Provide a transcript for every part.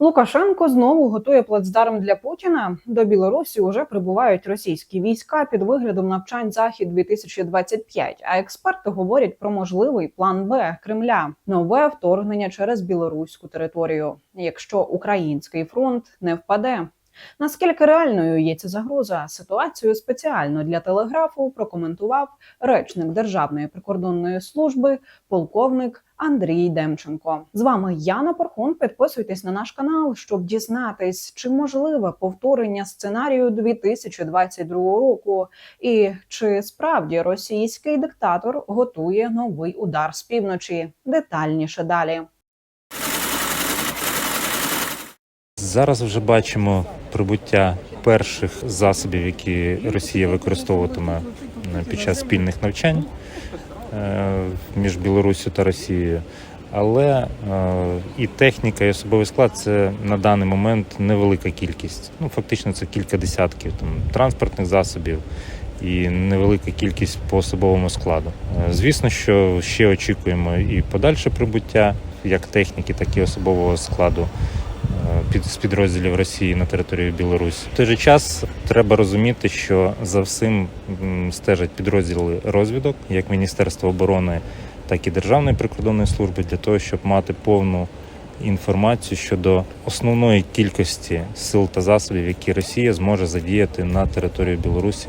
Лукашенко знову готує плацдарм для Путіна. До Білорусі уже прибувають російські війська під виглядом навчань захід 2025 А експерти говорять про можливий план Б Кремля нове вторгнення через білоруську територію, якщо український фронт не впаде. Наскільки реальною є ця загроза? Ситуацію спеціально для телеграфу прокоментував речник Державної прикордонної служби, полковник Андрій Демченко. З вами Яна Пархун. Підписуйтесь на наш канал, щоб дізнатись, чи можливе повторення сценарію 2022 року, і чи справді російський диктатор готує новий удар з півночі. Детальніше далі. Зараз вже бачимо прибуття перших засобів, які Росія використовуватиме е, під час спільних навчань е, між Білоруссю та Росією. Але е, і техніка, і особовий склад це на даний момент невелика кількість. Ну фактично це кілька десятків там транспортних засобів і невелика кількість по особовому складу. Звісно, що ще очікуємо і подальше прибуття як техніки, так і особового складу з підрозділів Росії на території Білорусі. В той же час треба розуміти, що за всім стежать підрозділи розвідок, як Міністерство оборони, так і Державної прикордонної служби, для того, щоб мати повну інформацію щодо основної кількості сил та засобів, які Росія зможе задіяти на території Білорусі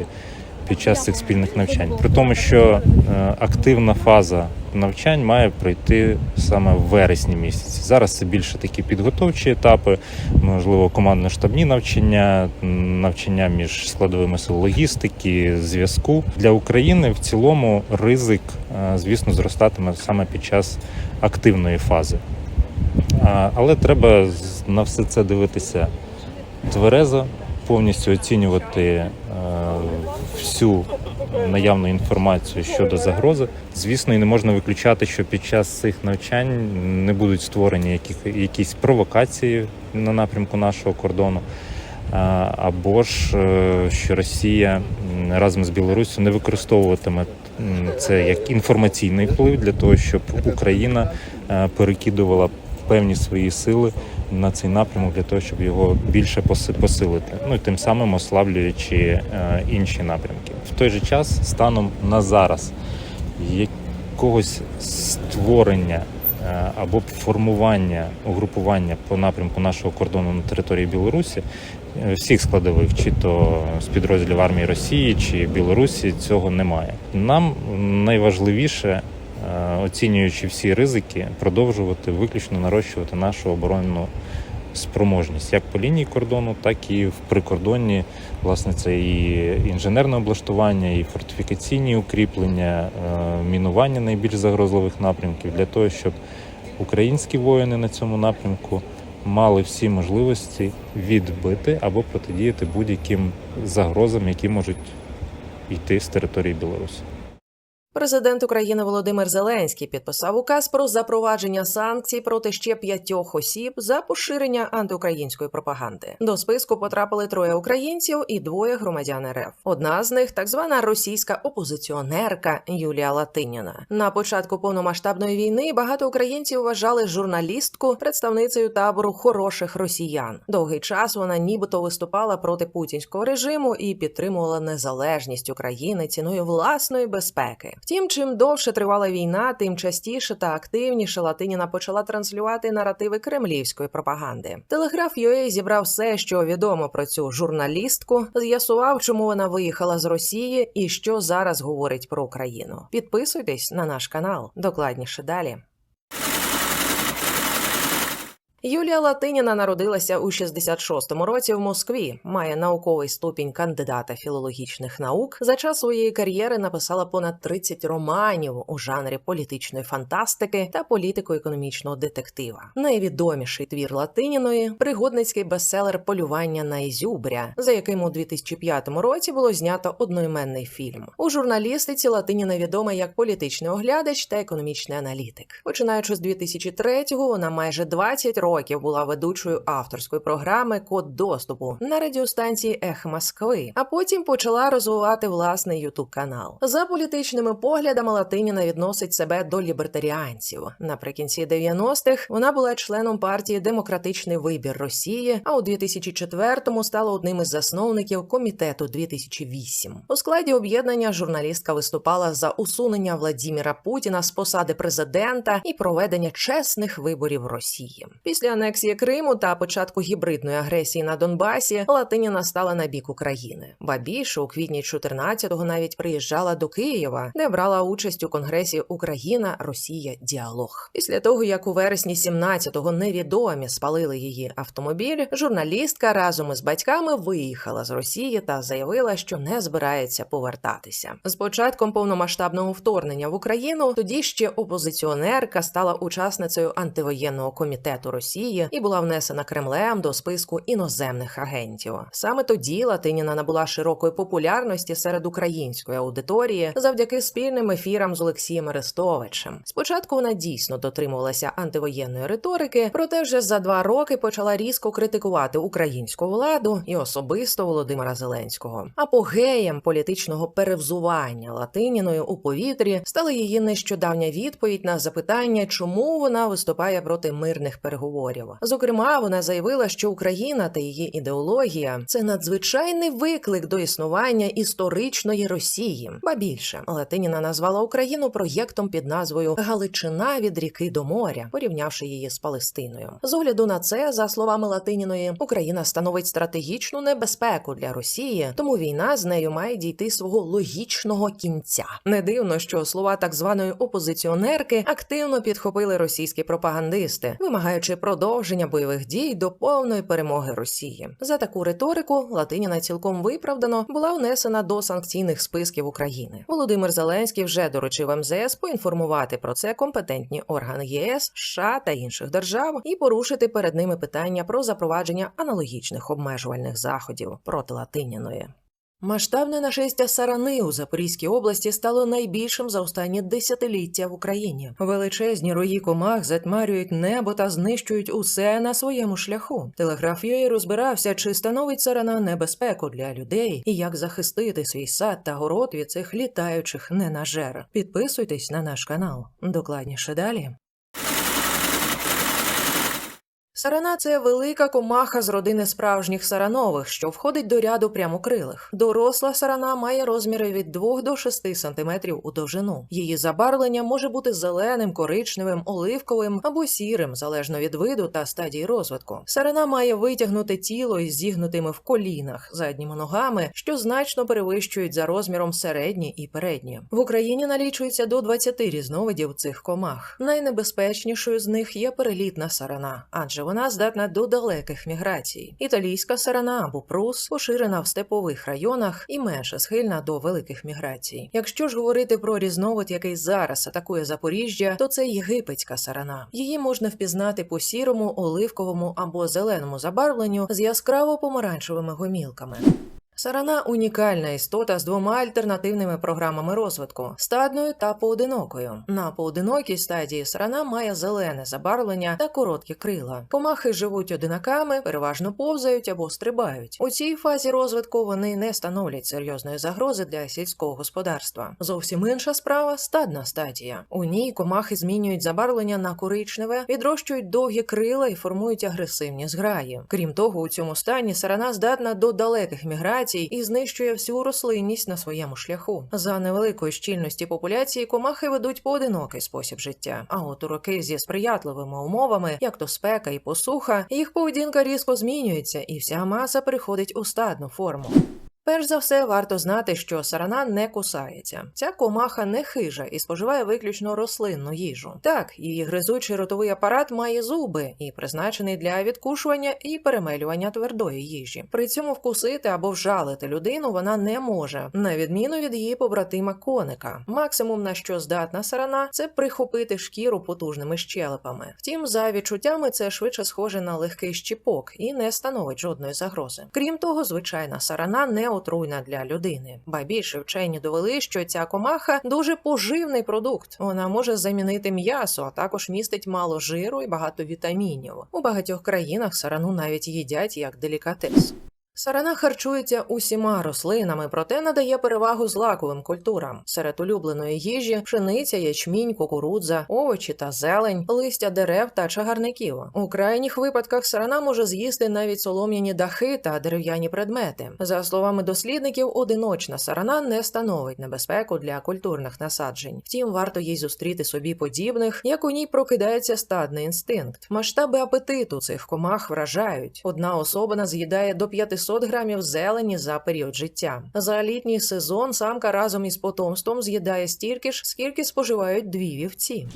під час цих спільних навчань. При тому, що е, активна фаза навчань має пройти саме в вересні місяці. Зараз це більше такі підготовчі етапи, можливо, командно-штабні навчання, навчання між складовими сил логістики, зв'язку для України. В цілому ризик, е, звісно, зростатиме саме під час активної фази. Але треба на все це дивитися тверезо, повністю оцінювати е, всю наявну інформацію щодо загрози. Звісно, і не можна виключати, що під час цих навчань не будуть створені яких, якісь провокації на напрямку нашого кордону. Або ж е, що Росія разом з Білоруссю не використовуватиме це як інформаційний вплив для того, щоб Україна е, перекидувала певні свої сили на цей напрямок для того, щоб його більше поси- посилити, ну і тим самим ослаблюючи е, інші напрямки. В той же час, станом на зараз, якогось створення е, або формування угрупування по напрямку нашого кордону на території Білорусі е, всіх складових, чи то з підрозділів армії Росії чи Білорусі, цього немає. Нам найважливіше оцінюючи всі ризики, продовжувати виключно нарощувати нашу оборонну спроможність як по лінії кордону, так і в прикордонні. Власне, це і інженерне облаштування, і фортифікаційні укріплення, е, мінування найбільш загрозливих напрямків для того, щоб українські воїни на цьому напрямку мали всі можливості відбити або протидіяти будь-яким загрозам, які можуть йти з території Білорусі. Президент України Володимир Зеленський підписав указ про запровадження санкцій проти ще п'ятьох осіб за поширення антиукраїнської пропаганди. До списку потрапили троє українців і двоє громадян РФ. Одна з них так звана російська опозиціонерка Юлія Латиніна. На початку повномасштабної війни багато українців вважали журналістку представницею табору хороших росіян. Довгий час вона нібито виступала проти путінського режиму і підтримувала незалежність України ціною власної безпеки. Втім, чим довше тривала війна, тим частіше та активніше Латиніна почала транслювати наративи кремлівської пропаганди. Телеграф UA зібрав все, що відомо про цю журналістку, з'ясував, чому вона виїхала з Росії і що зараз говорить про Україну. Підписуйтесь на наш канал. Докладніше далі. Юлія Латиніна народилася у 66-му році в Москві. Має науковий ступінь кандидата філологічних наук. За час своєї кар'єри написала понад 30 романів у жанрі політичної фантастики та політико-економічного детектива. Найвідоміший твір Латиніної пригодницький бестселер Полювання на Ізюбря, за яким у 2005 році було знято одноіменний фільм. У журналістиці Латиніна відома як політичний оглядач та економічний аналітик. Починаючи з 2003-го, вона майже 20 років років була ведучою авторської програми Код доступу на радіостанції Ех Москви, а потім почала розвивати власний ютуб канал. За політичними поглядами Латиніна відносить себе до лібертаріанців. Наприкінці 90-х вона була членом партії Демократичний вибір Росії, а у 2004-му стала одним із засновників комітету 2008. У складі об'єднання журналістка виступала за усунення Владіміра Путіна з посади президента і проведення чесних виборів Росії. Після анексії Криму та початку гібридної агресії на Донбасі Латиніна стала на бік України. Ба більше у квітні 14-го навіть приїжджала до Києва, де брала участь у конгресі Україна Росія діалог. Після того як у вересні 17-го невідомі спалили її автомобіль, журналістка разом із батьками виїхала з Росії та заявила, що не збирається повертатися. З початком повномасштабного вторгнення в Україну тоді ще опозиціонерка стала учасницею антивоєнного комітету Росії і була внесена Кремлем до списку іноземних агентів. Саме тоді Латиніна набула широкої популярності серед української аудиторії завдяки спільним ефірам з Олексієм Арестовичем. Спочатку вона дійсно дотримувалася антивоєнної риторики, проте вже за два роки почала різко критикувати українську владу і особисто Володимира Зеленського. Апогеєм політичного перевзування Латиніною у повітрі стала її нещодавня відповідь на запитання, чому вона виступає проти мирних переговорів. Зокрема, вона заявила, що Україна та її ідеологія це надзвичайний виклик до існування історичної Росії. Ба більше Латиніна назвала Україну проєктом під назвою Галичина від ріки до моря, порівнявши її з Палестиною. З огляду на це, за словами Латиніної, Україна становить стратегічну небезпеку для Росії, тому війна з нею має дійти свого логічного кінця. Не дивно, що слова так званої опозиціонерки активно підхопили російські пропагандисти, вимагаючи продовження бойових дій до повної перемоги Росії. За таку риторику Латиніна цілком виправдано була внесена до санкційних списків України. Володимир Зеленський вже доручив МЗС поінформувати про це компетентні органи ЄС, США та інших держав і порушити перед ними питання про запровадження аналогічних обмежувальних заходів проти Латиніної. Масштабне нашестя сарани у Запорізькій області стало найбільшим за останні десятиліття в Україні. Величезні рої комах затьмарюють небо та знищують усе на своєму шляху. Телеграф UA розбирався, чи становить сарана небезпеку для людей і як захистити свій сад та город від цих літаючих ненажер. Підписуйтесь на наш канал. Докладніше далі. Сарана це велика комаха з родини справжніх саранових, що входить до ряду прямокрилих. Доросла сарана має розміри від 2 до 6 см у довжину. Її забарвлення може бути зеленим, коричневим, оливковим або сірим, залежно від виду та стадії розвитку. Сарана має витягнуте тіло із зігнутими в колінах, задніми ногами, що значно перевищують за розміром середні і передні. В Україні налічується до 20 різновидів цих комах. Найнебезпечнішою з них є перелітна сарана, адже вона здатна до далеких міграцій. Італійська сарана або прус поширена в степових районах і менше схильна до великих міграцій. Якщо ж говорити про різновид, який зараз атакує Запоріжжя, то це єгипетська сарана. Її можна впізнати по сірому, оливковому або зеленому забарвленню з яскраво помаранчевими гомілками. Сарана унікальна істота з двома альтернативними програмами розвитку стадною та поодинокою. На поодинокій стадії сарана має зелене забарвлення та короткі крила. Комахи живуть одинаками, переважно повзають або стрибають. У цій фазі розвитку вони не становлять серйозної загрози для сільського господарства. Зовсім інша справа стадна стадія. У ній комахи змінюють забарвлення на коричневе, відрощують довгі крила і формують агресивні зграї. Крім того, у цьому стані сарана здатна до далеких міграцій і знищує всю рослинність на своєму шляху. За невеликої щільності популяції комахи ведуть поодинокий спосіб життя. А от у роки зі сприятливими умовами, як то спека і посуха, їх поведінка різко змінюється, і вся маса переходить у стадну форму. Перш за все, варто знати, що сарана не кусається. Ця комаха не хижа і споживає виключно рослинну їжу. Так, її гризучий ротовий апарат має зуби і призначений для відкушування і перемелювання твердої їжі. При цьому вкусити або вжалити людину вона не може, на відміну від її побратима коника. Максимум на що здатна сарана це прихопити шкіру потужними щелепами. Втім, за відчуттями це швидше схоже на легкий щіпок і не становить жодної загрози. Крім того, звичайна сарана не отруйна для людини. Ба більше вчені довели, що ця комаха дуже поживний продукт. Вона може замінити м'ясо, а також містить мало жиру і багато вітамінів. У багатьох країнах сарану навіть їдять як делікатес. Сарана харчується усіма рослинами, проте надає перевагу злаковим культурам. Серед улюбленої їжі пшениця, ячмінь, кукурудза, овочі та зелень, листя дерев та чагарників. У крайніх випадках сарана може з'їсти навіть солом'яні дахи та дерев'яні предмети. За словами дослідників, одиночна сарана не становить небезпеку для культурних насаджень. Втім, варто їй зустріти собі подібних, як у ній прокидається стадний інстинкт. Масштаби апетиту цих комах вражають. Одна особина з'їдає до 500 грамів зелені за період життя. За літній сезон самка разом із потомством з'їдає стільки ж, скільки споживають дві вівці.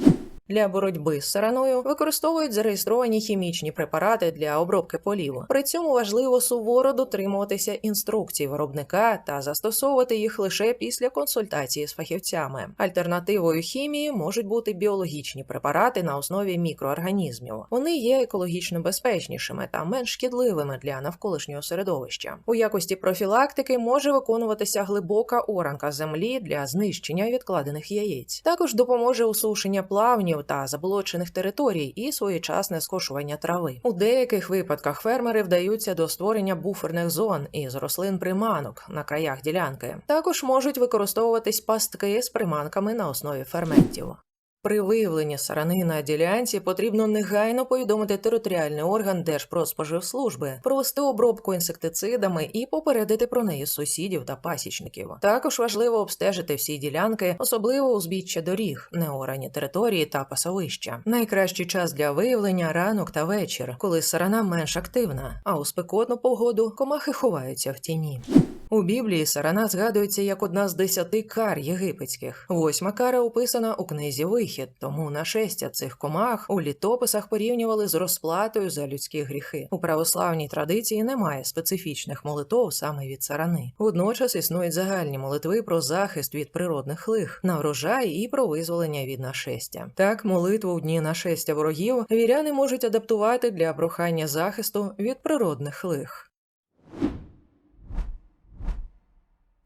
Для боротьби з сараною використовують зареєстровані хімічні препарати для обробки полів. При цьому важливо суворо дотримуватися інструкцій виробника та застосовувати їх лише після консультації з фахівцями. Альтернативою хімії можуть бути біологічні препарати на основі мікроорганізмів. Вони є екологічно безпечнішими та менш шкідливими для навколишнього середовища. У якості профілактики може виконуватися глибока оранка землі для знищення відкладених яєць. Також допоможе усушення плавнів та заболочених територій і своєчасне скошування трави. У деяких випадках фермери вдаються до створення буферних зон із рослин приманок на краях ділянки. Також можуть використовуватись пастки з приманками на основі ферментів. При виявленні сарани на ділянці потрібно негайно повідомити територіальний орган Держпродспоживслужби, провести обробку інсектицидами і попередити про неї сусідів та пасічників. Також важливо обстежити всі ділянки, особливо узбіччя доріг, неорані території та пасовища. Найкращий час для виявлення ранок та вечір, коли сарана менш активна, а у спекотну погоду комахи ховаються в тіні. У Біблії сарана згадується як одна з десяти кар єгипетських. Восьма кара описана у книзі Вихід, тому нашестя цих комах у літописах порівнювали з розплатою за людські гріхи. У православній традиції немає специфічних молитов саме від сарани. Водночас існують загальні молитви про захист від природних лих, на врожай і про визволення від нашестя. Так, молитву в дні нашестя ворогів віряни можуть адаптувати для прохання захисту від природних лих.